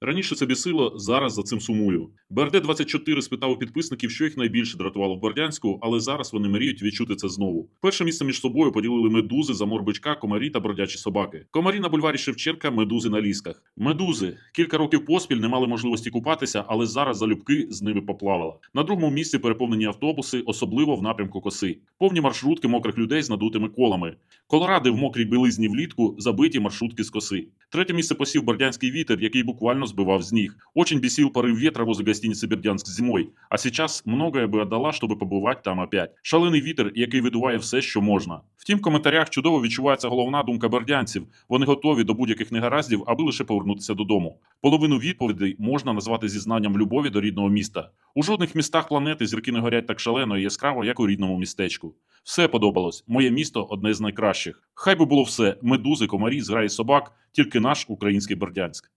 Раніше це бісило, зараз за цим сумую. БРД-24 спитав у підписників, що їх найбільше дратувало в Бердянську, але зараз вони мріють відчути це знову. Перше місце між собою поділили медузи, замор бичка, комарі та бродячі собаки. Комарі на бульварі Шевченка, медузи на лісках. Медузи кілька років поспіль не мали можливості купатися, але зараз залюбки з ними поплавала. На другому місці переповнені автобуси, особливо в напрямку коси. Повні маршрутки мокрих людей з надутими колами. Колоради в мокрій білизні влітку забиті маршрутки з коси. Третє місце посів бердянський вітер, який буквально сбивал с них. Очень бесил порыв ветра возле гостиницы Бердянск зимой, а сейчас многое би отдала, щоб побувати там опять. Шалений вітер, який видуває все, що можна. Втім, в коментарях чудово відчувається головна думка бердянців. Вони готові до будь-яких негараздів, аби лише повернутися додому. Половину відповідей можна назвати зізнанням любові до рідного міста. У жодних містах планети зірки не горять так шалено і яскраво, як у рідному містечку. Все подобалось. Моє місто одне з найкращих. Хай би було все: медузи, комарі, зграї собак, тільки наш український Бердянськ.